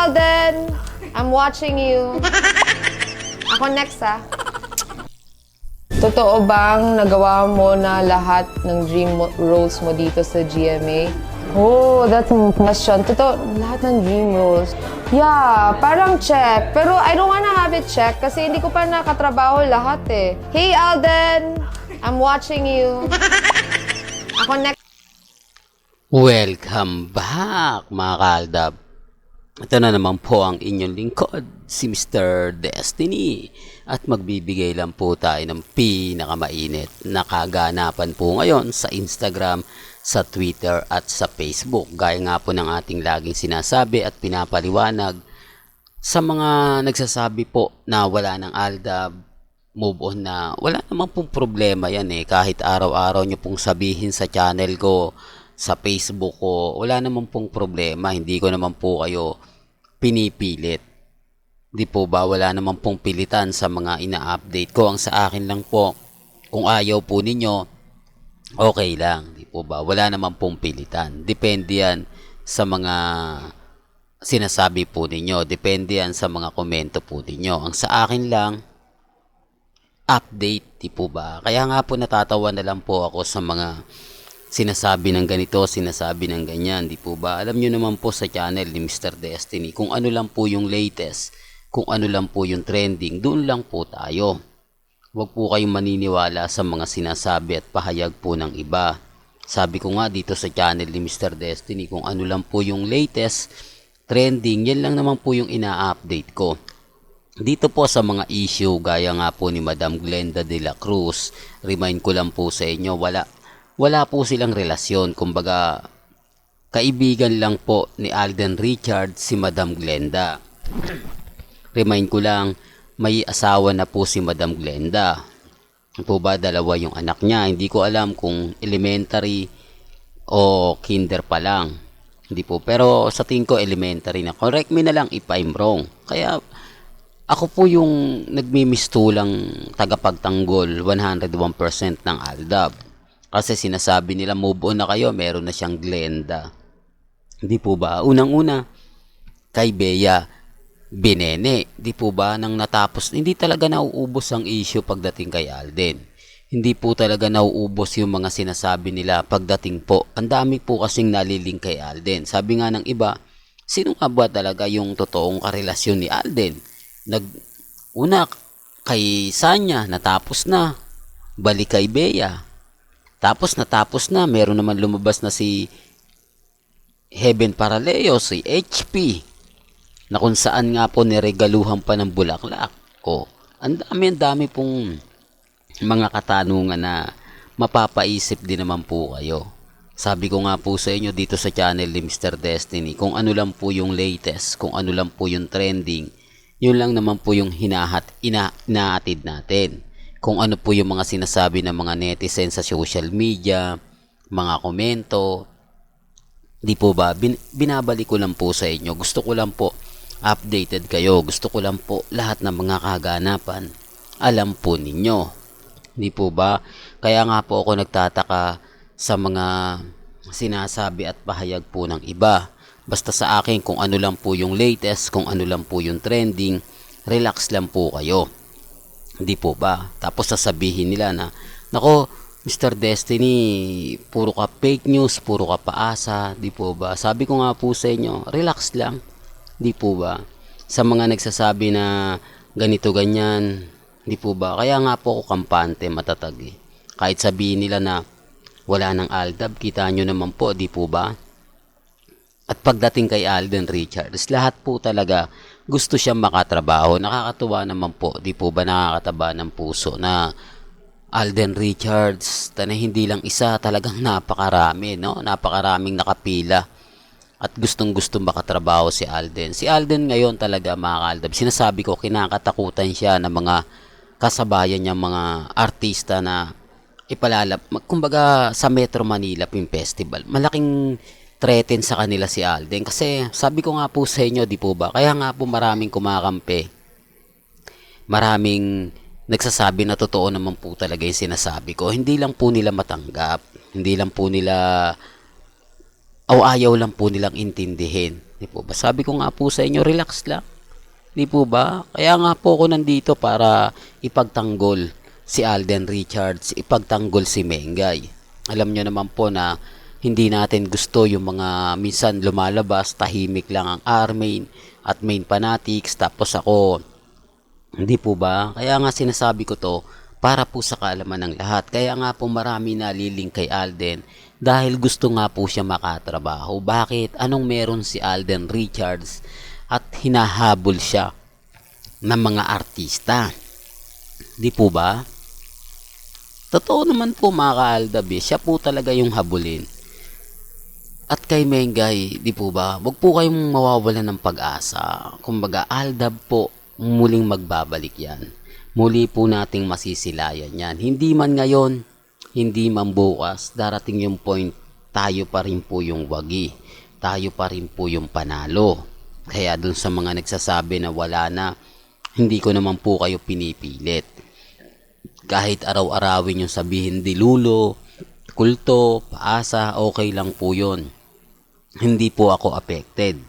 Alden, I'm watching you. Ako next ah. Totoo bang nagawa mo na lahat ng dream mo- roles mo dito sa GMA? Oh, that's a question. Totoo, lahat ng dream roles. Yeah, parang check. Pero I don't wanna have it check kasi hindi ko pa nakatrabaho lahat eh. Hey Alden, I'm watching you. Ako next. Welcome back mga kaaldab. Ito na naman po ang inyong lingkod, si Mr. Destiny. At magbibigay lang po tayo ng pinakamainit na kaganapan po ngayon sa Instagram, sa Twitter at sa Facebook. Gaya nga po ng ating laging sinasabi at pinapaliwanag sa mga nagsasabi po na wala ng Aldab, move on na wala naman pong problema yan eh. Kahit araw-araw nyo pong sabihin sa channel ko, sa Facebook ko, wala naman pong problema. Hindi ko naman po kayo pinipilit. Di po ba wala naman pong pilitan sa mga ina-update ko. Ang sa akin lang po, kung ayaw po ninyo, okay lang. Di po ba? Wala naman pong pilitan. Depende yan sa mga sinasabi po ninyo. Depende yan sa mga komento po ninyo. Ang sa akin lang, update, di po ba? Kaya nga po natatawa na lang po ako sa mga sinasabi ng ganito, sinasabi ng ganyan, di po ba? Alam nyo naman po sa channel ni Mr. Destiny, kung ano lang po yung latest, kung ano lang po yung trending, doon lang po tayo. Huwag po kayong maniniwala sa mga sinasabi at pahayag po ng iba. Sabi ko nga dito sa channel ni Mr. Destiny, kung ano lang po yung latest, trending, yan lang naman po yung ina-update ko. Dito po sa mga issue, gaya nga po ni Madam Glenda de la Cruz, remind ko lang po sa inyo, wala, wala po silang relasyon. Kumbaga, kaibigan lang po ni Alden Richard si Madam Glenda. Remind ko lang, may asawa na po si Madam Glenda. Po ba dalawa yung anak niya? Hindi ko alam kung elementary o kinder pa lang. Hindi po. Pero sa tingin ko elementary na. Correct me na lang if I'm wrong. Kaya ako po yung nagmimistulang tagapagtanggol 101% ng Aldab. Kasi sinasabi nila move on na kayo, meron na siyang Glenda. Hindi po ba? Unang-una, kay Bea, Binene. Di po ba nang natapos, hindi talaga nauubos ang issue pagdating kay Alden. Hindi po talaga nauubos yung mga sinasabi nila pagdating po. Ang dami po kasing naliling kay Alden. Sabi nga ng iba, sino nga ba talaga yung totoong karelasyon ni Alden? Nag, una, kay Sanya, natapos na. Balik kay Bea. Tapos natapos na, meron naman lumabas na si Heaven Paraleo, si HP na kung saan nga po niregaluhan pa ng bulaklak ko. Ang dami, ang dami pong mga katanungan na mapapaisip din naman po kayo. Sabi ko nga po sa inyo dito sa channel ni Mr. Destiny, kung ano lang po yung latest, kung ano lang po yung trending, yun lang naman po yung hinahat, ina, inaatid natin. Kung ano po yung mga sinasabi ng mga netizen sa social media, mga komento, di po ba, bin, binabalik ko lang po sa inyo. Gusto ko lang po updated kayo. Gusto ko lang po lahat ng mga kaganapan. Alam po ninyo. Di po ba? Kaya nga po ako nagtataka sa mga sinasabi at pahayag po ng iba. Basta sa akin kung ano lang po yung latest, kung ano lang po yung trending, relax lang po kayo. Di po ba? Tapos sasabihin nila na, Nako, Mr. Destiny, puro ka fake news, puro ka paasa, di po ba? Sabi ko nga po sa inyo, relax lang. Di po ba? Sa mga nagsasabi na ganito ganyan, di po ba? Kaya nga po ako kampante, matatag eh. Kahit sabihin nila na wala ng Aldab, kita nyo naman po, di po ba? At pagdating kay Alden Richards, lahat po talaga gusto siya makatrabaho. Nakakatuwa naman po, di po ba nakakataba ng puso na Alden Richards, na hindi lang isa, talagang napakarami, no? Napakaraming nakapila at gustong gustong makatrabaho si Alden. Si Alden ngayon talaga mga kaaldab, sinasabi ko kinakatakutan siya ng mga kasabayan niya mga artista na ipalalap. Kumbaga sa Metro Manila Film Festival, malaking threaten sa kanila si Alden. Kasi sabi ko nga po sa inyo, di po ba? Kaya nga po maraming kumakampi. Maraming nagsasabi na totoo naman po talaga yung sinasabi ko. Hindi lang po nila matanggap. Hindi lang po nila o ayaw lang po nilang intindihin Di po ba? Sabi ko nga po sa inyo, relax lang. Di po ba? Kaya nga po ako nandito para ipagtanggol si Alden Richards, ipagtanggol si Mengay. Alam nyo naman po na hindi natin gusto yung mga minsan lumalabas, tahimik lang ang R-Main at main fanatics, tapos ako, hindi po ba? Kaya nga sinasabi ko to, para po sa kaalaman ng lahat. Kaya nga po marami naliling kay Alden dahil gusto nga po siya makatrabaho. Bakit? Anong meron si Alden Richards at hinahabol siya ng mga artista? Di po ba? Totoo naman po mga kaaldab. Siya po talaga yung habulin. At kay Mengay, di po ba, wag po kayong mawawalan ng pag-asa. Kumbaga, Aldab po, muling magbabalik yan. Muli po nating masisilayan yan. Hindi man ngayon, hindi man bukas, darating yung point, tayo pa rin po yung wagi. Tayo pa rin po yung panalo. Kaya dun sa mga nagsasabi na wala na, hindi ko naman po kayo pinipilit. Kahit araw-arawin yung sabihin dilulo, kulto, paasa, okay lang po yun hindi po ako affected.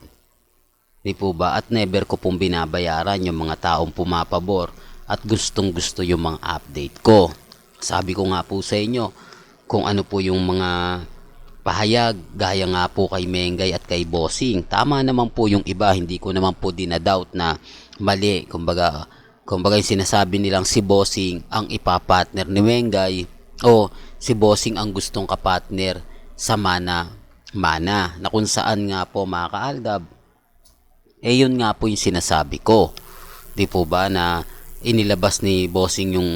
Di po ba? At never ko pong binabayaran yung mga taong pumapabor at gustong gusto yung mga update ko. Sabi ko nga po sa inyo, kung ano po yung mga pahayag, gaya nga po kay Mengay at kay Bossing. Tama naman po yung iba, hindi ko naman po dinadoubt na mali. Kumbaga, kumbaga yung sinasabi nilang si Bossing ang ipapartner ni Mengay o si Bossing ang gustong kapartner sa mana mana na kung saan nga po mga kaaldab. Eh yun nga po yung sinasabi ko. Di po ba na inilabas ni bossing yung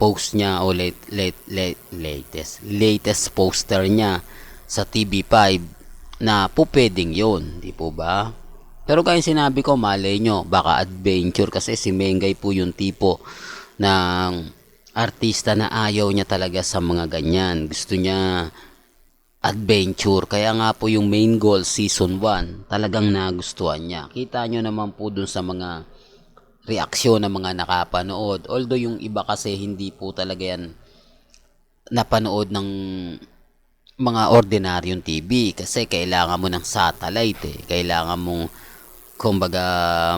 post niya o late, late, late, latest latest poster niya sa TV5 na po pwedeng yun. Di po ba? Pero kaya sinabi ko malay nyo baka adventure kasi si Mengay po yung tipo ng artista na ayaw niya talaga sa mga ganyan. Gusto niya adventure. Kaya nga po yung main goal season 1 talagang nagustuhan niya. Kita nyo naman po dun sa mga reaksyon ng mga nakapanood. Although yung iba kasi hindi po talaga yan napanood ng mga ordinaryong TV kasi kailangan mo ng satellite eh. Kailangan mong kumbaga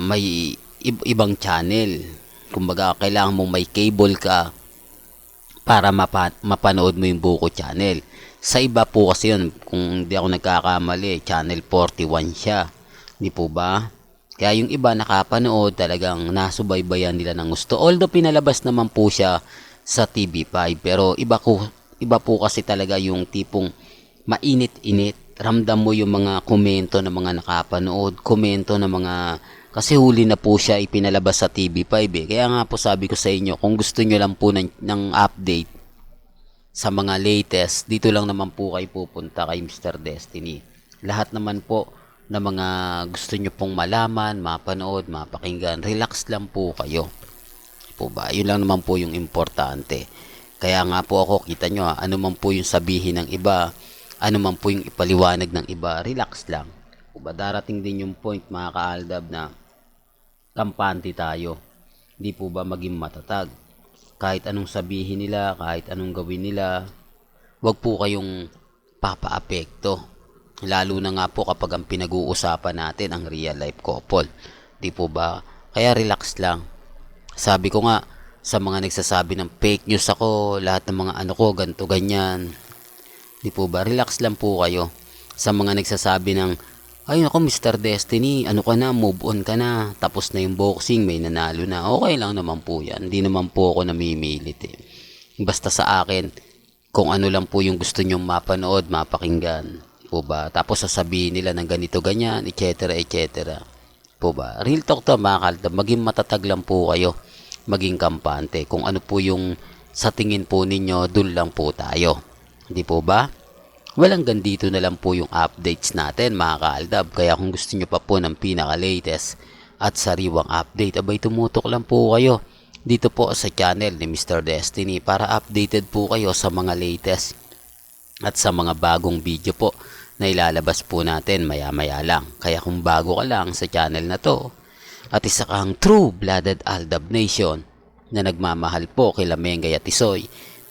may ib- ibang channel. Kumbaga kailangan mong may cable ka para mapa- mapanood mo yung buko channel. Sa iba po kasi yun, kung hindi ako nagkakamali, channel 41 siya. Hindi po ba? Kaya yung iba nakapanood, talagang nasubaybayan nila ng gusto. Although pinalabas naman po siya sa TV5, pero iba ko iba po kasi talaga yung tipong mainit-init. Ramdam mo yung mga komento ng mga nakapanood, komento ng mga kasi huli na po siya ipinalabas sa TV5 eh. Kaya nga po sabi ko sa inyo, kung gusto nyo lang po ng, ng update sa mga latest, dito lang naman po kayo pupunta kay Mr. Destiny. Lahat naman po na mga gusto nyo pong malaman, mapanood, mapakinggan, relax lang po kayo. Po ba? Yun lang naman po yung importante. Kaya nga po ako, kita nyo, ha, ano man po yung sabihin ng iba, ano man po yung ipaliwanag ng iba, relax lang. Po ba? Darating din yung point, mga kaaldab, na kampante tayo. Hindi po ba maging matatag? Kahit anong sabihin nila, kahit anong gawin nila, wag po kayong papaapekto. Lalo na nga po kapag ang pinag-uusapan natin ang real life couple. Di po ba? Kaya relax lang. Sabi ko nga, sa mga nagsasabi ng fake news ako, lahat ng mga ano ko, ganto ganyan. Di po ba? Relax lang po kayo. Sa mga nagsasabi ng, ay ako Mr. Destiny, ano ka na, move on ka na, tapos na yung boxing, may nanalo na. Okay lang naman po yan. Hindi naman po ako namimilit eh. Basta sa akin, kung ano lang po yung gusto nyong mapanood, mapakinggan. Po ba? Tapos sasabihin nila ng ganito, ganyan, etc. etc. Po ba? Real talk to mga kaltab. Maging matatag lang po kayo. Maging kampante. Kung ano po yung sa tingin po ninyo, dun lang po tayo. Hindi po ba? Walang gandito na lang po yung updates natin mga kaaldab. Kaya kung gusto nyo pa po ng pinaka-latest at sariwang update, abay tumutok lang po kayo dito po sa channel ni Mr. Destiny para updated po kayo sa mga latest at sa mga bagong video po na ilalabas po natin maya-maya lang. Kaya kung bago ka lang sa channel na to at isa kang true-blooded Aldab Nation na nagmamahal po kila Mengay at Isoy,